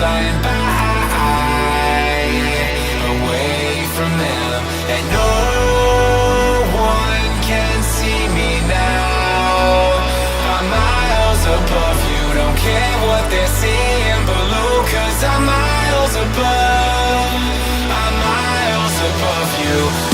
flying by away from them. And no one can see me now. I'm miles above you. Don't care what they're seeing below cause I'm miles above. I'm miles above you.